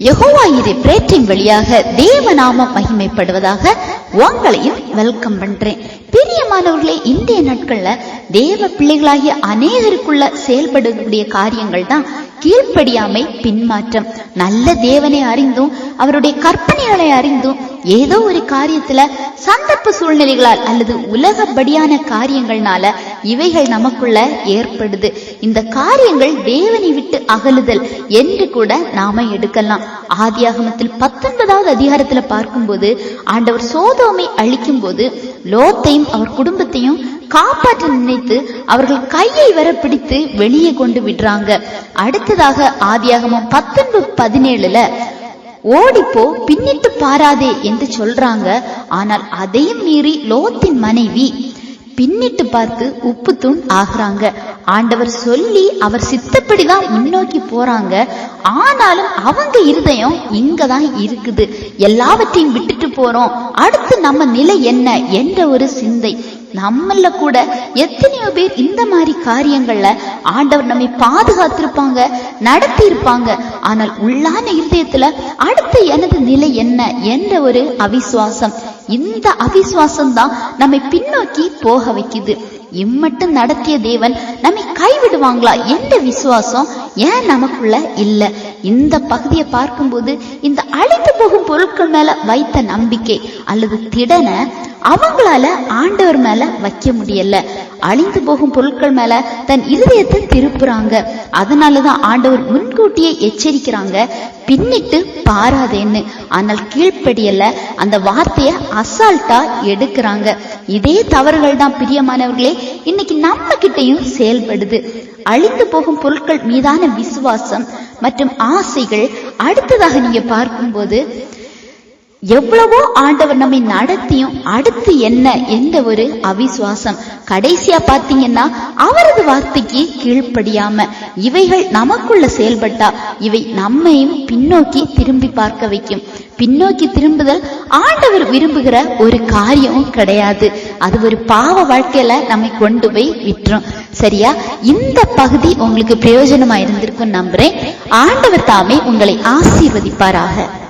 யெகோவாயிரு பிரேற்றின் வழியாக தேவநாமம் மகிமைப்படுவதாக உங்களையும் வெல்கம் பண்றேன். பிரியமானவர்களே இன்றைய நாட்கள்ல தேவ பிள்ளைகளாகிய அநேகருக்குள்ள செயல்படக்கூடிய காரியங்கள் தான் கீழ்ப்படியாமை பின்மாற்றம். நல்ல தேவனை அறிந்தும் அவருடைய கற்பனைகளை அறிந்தும் ஏதோ ஒரு காரியத்துல சந்தர்ப்ப சூழ்நிலைகளால் அல்லது உலகப்படியான காரியங்கள்னால இவைகள் நமக்குள்ள ஏற்படுது. இந்த காரியங்கள் தேவனை விட்டு அகலுதல் என்று கூட நாம எடுக்கலாம். ஆதியாகமத்தில் பத்தொன்பதாவது அதிகாரத்துல பார்க்கும்போது ஆண்டவர் சோதோமை அழிக்கும் போது லோத்தையும் அவர் குடும்பத்தையும் காப்பாற்ற நினைத்து அவர்கள் கையை வர பிடித்து வெளியே கொண்டு விடுறாங்க. அடுத்ததாக ஆதியாகமம் பத்தொன்பது பதினேழுல ஓடிப்போ பின்னிட்டு பாராதே என்று சொல்றாங்க. ஆனால் அதையும் மீறி லோத்தின் மனைவி பின்னிட்டு பார்த்து உப்பு தூண் ஆகுறாங்க. ஆண்டவர் சொல்லி அவர் சித்தப்படிதான் முன்னோக்கி போறாங்க. ஆனாலும் அவங்க இருதயம் இங்கதான் இருக்குது. எல்லாவற்றையும் விட்டுட்டு போறோம். அடுத்து நம்ம நிலை என்ன என்ற ஒரு சிந்தை. நம்மள கூட எத்தனையோ பேர் இந்த மாதிரி காரியங்கள்ல ஆண்டவர் நம்மை பாதுகாத்திருப்பாங்க நடத்தி இருப்பாங்க ஆனால் உள்ளான இருதயத்துல அடுத்து எனது நிலை என்ன என்ற ஒரு அவிசுவாசம். இந்த அவிசுவாசம் தான் நம்மை பின்னோக்கி போக வைக்குது. இம்மட்டும் நடத்திய தேவன் நம்மை கைவிடுவாங்களா எந்த விசுவாசம் ஏன் நமக்குள்ள இல்ல? இந்த பகுதியை பார்க்கும்போது இந்த அழைத்து போகும் பொருட்கள் மேல வைத்த நம்பிக்கை அல்லது திடனை அவங்களால ஆண்டவர் மேல வைக்க முடியல. அழிந்து போகும் பொருட்கள் மேல தன் இருதயத்தை திருப்புறாங்க. அதனாலதான் ஆண்டவர் முன்கூட்டியே எச்சரிக்கிறாங்க. பின்னிட்டு பாராதேன்னு. ஆனால் கீழ்ப்படியல அந்த வார்த்தைய அசால்ட்டா எடுக்கிறாங்க. இதே தவறுகள் தான் பிரியமானவர்களே இன்னைக்கு நம்ம கிட்டையும் செயல்படுது. அழிந்து போகும் பொருட்கள் மீதான விசுவாசம் மற்றும் ஆசைகள் அடுத்ததாக நீங்க பார்க்கும்போது எவ்வளவோ ஆண்டவர் நம்மை நடத்தியும் அடுத்து என்ன எந்த ஒரு அவிசுவாசம். கடைசியா பாத்தீங்கன்னா அவரது வார்த்தைக்கு கீழ்ப்படியாம இவைகள் நமக்குள்ள செயல்பட்டா இவை நம்மையும் பின்னோக்கி திரும்பி பார்க்க வைக்கும். பின்னோக்கி திரும்புதல் ஆண்டவர் விரும்புகிற ஒரு காரியமும் கிடையாது. அது ஒரு பாவ வாழ்க்கையில நம்மை கொண்டு போய் விட்டுரும். சரியா? இந்த பகுதி உங்களுக்கு பிரயோஜனமா இருந்திருக்கும் நம்புறேன். ஆண்டவர் தாமே உங்களை ஆசீர்வதிப்பாராக.